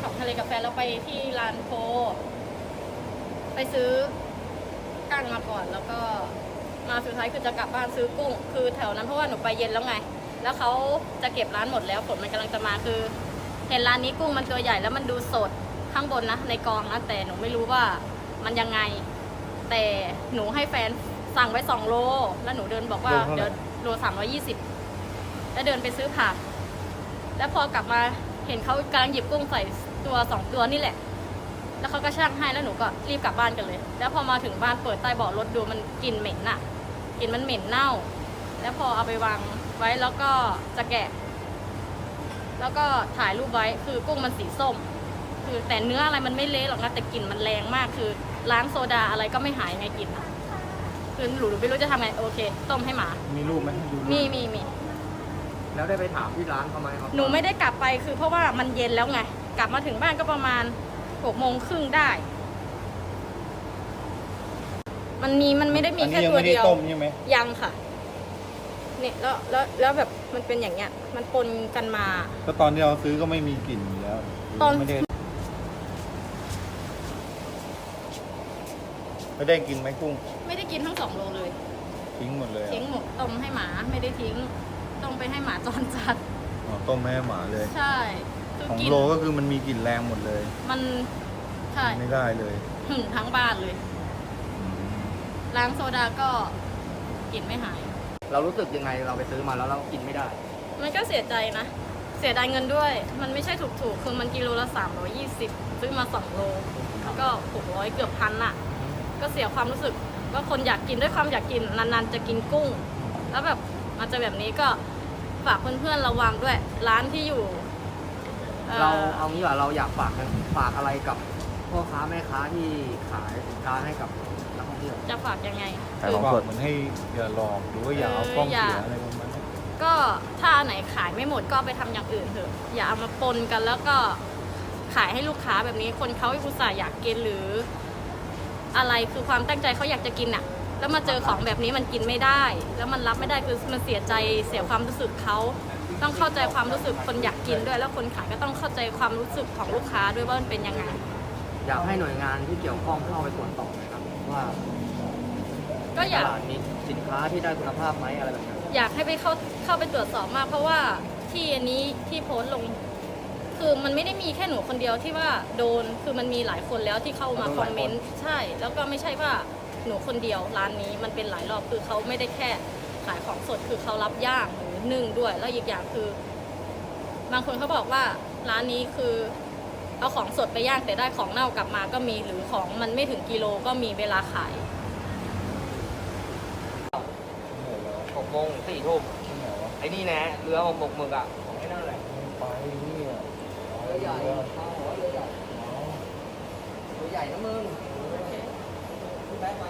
ของทะเลกาแฟเราไปที่ร้านโพไปซื้อกั้งมาก่อนแล้วก็ มาสุดท้ายคือจะกลับบ้านซื้อกุ้ง คือแถวนั้นเพราะว่าหนูไปเย็นแล้วไง แล้วเขาจะเก็บร้านหมดแล้วฝนมันกำลังจะมาคือ เห็นร้านนี้กุ้งมันตัวใหญ่แล้วมันดูสดข้างบนนะในกองนะแต่หนูไม่รู้ว่ามันยังไง แต่หนูให้แฟนสั่งไว้สองโล แล้วหนูเดินบอกว่าโลเท่าไหร่ เดี๋ยวโลสามร้อยี่สิบแล้วเดินไปซื้อผักแล้วพอกลับมาเห็นเขากำลังหยิบกุ้งใส่ตัวสองตัวนี่แหละ แล้วเขาก็ช่างให้แล้วหนูก็รีบกลับบ้านกันเลย แล้วพอมาถึงบ้านเปิดใต้เบาะรถดูมันกลิ่นเหม็นอะ กลิ่นมันเหม็นเน่า แล้วพอเอาไปวางไว้แล้วก็จะแกะ แล้วก็ถ่ายรูปไว้คือกุ้งมันสีส้ม คือแต่เนื้ออะไรมันไม่เละหรอกนะแต่กลิ่นมันแรงมากคือล้างโซดาอะไรก็ไม่หายไงกลิ่นอะคือหนูไม่รู้จะทำไงโอเคต้มให้หมา มีรูปไหมให้ดูรูปมีมีมี แล้วได้ไปถามที่ร้านเขาไหมครับหนูไม่ได้กลับไปคือเพราะว่ามันเย็นแล้วไง กลับมาถึงบ้านก็ประมาณหกโมงครึ่งได้ มันมีมันไม่ได้มีอันแค่นี้ยังตัวไม่ได้เดียว ต้มใช่ไหมยังค่ะ เนี่ยแล้วแล้วแล้วแบบมันเป็นอย่างเงี้ย มันปนกันมา ก็ตอนที่เราซื้อก็ไม่มีกลิ่นอยู่แล้วตอน ไม่ได้ไม่ได้กินไหมกุ้งไม่ได้กินทั้งสองโลเลย ทิ้งหมดเลยอะทิ้งหมดต้มให้หมาไม่ได้ทิ้ง ต้มไปให้หมาจรจัด อ๋อต้มให้หมาเลยใช่คือของกินโลก็คือมันมีกลิ่นแรงหมดเลย มันใช่ไม่ได้เลย หึงทั้งบ้านเลยอืม ล้างโซดาก็กลิ่นไม่หาย เรารู้สึกยังไงเราไปซื้อมาแล้วเรากินไม่ได้ มันก็เสียใจนะ เสียดายเงินด้วย มันไม่ใช่ถูกๆ คือมันกิโลละ 320 ซื้อมา 2 โลแล้วก็ 600 เกือบพันอะก็เสียความรู้สึกว่าคนอยากกินด้วยความอยากกินนานๆ จะกินกุ้ง แล้วแบบมาเจอแบบนี้ก็ฝากเพื่อนๆระวังด้วย ร้านที่อยู่อ่อเราเอางี้ว่าเราอยากฝากฝากอะไรกับพ่อค้าแม่ค้าที่ขายสินค้าให้กับ นักท่องเที่ยวจะฝากยังไงแต่คือบอกเหมือนให้อย่าหลอกหรือว่าอย่าเอากล้องเอออย่าเสียอะไรประมาณนั้นก็ถ้าอันไหนขายไม่หมดก็เอาไปทำอย่างอื่นเถอะ อย่าเอามาปนกันแล้วก็ขายให้ลูกค้าแบบนี้คนเขาอุตส่าห์อยากกินหรือ อะไรคือความตั้งใจเขาอยากจะกินอะแล้วมาเจอของแบบนี้มันกินไม่ได้ แล้วมันรับไม่ได้คือมันเสียใจเสียความรู้สึกเขาต้องเข้าใจความรู้สึกคนอยากกินด้วย แล้วคนขายก็ต้องเข้าใจความรู้สึกของลูกค้าด้วยว่ามันเป็นยังไง อยากให้หน่วยงานที่เกี่ยวข้องเข้าไปตรวจสอบหนะครับว่าก็อยากตลาดมีสินค้าที่ได้คุณภาพไหมอะไรแบบนี้อยากให้ไปเข้าเข้าไปตรวจสอบมาก เพราะว่าที่อันนี้ที่โพสต์ลง คือมันไม่ได้มีแค่หนูคนเดียวที่ว่าโดนคือมันมีหลายคนแล้วที่เข้ามาคอมเมนต์ใช่ แล้วก็ไม่ใช่ว่าหนูคนเดียวร้านนี้มันเป็นหลายรอบคือเขาไม่ได้แค่ขายของสดคือเขารับย่างหรือนึ่งด้วย แล้วอีกอย่างคือ บางคนเขาบอกว่าร้านนี้คือ เอาของสดไปย่างแต่ได้ของเน่ากลับมาก็มีหรือของมันไม่ถึงกิโลก็มีเวลาขายหกโมงสี่ทุ่มไอ้นี่นะเรือหมกหมึกอะของไอ้นั่นแหละไปเนี่ยเรือใหญ่เรือใหญ่เรือใหญ่นะมึงแบงค์ไหม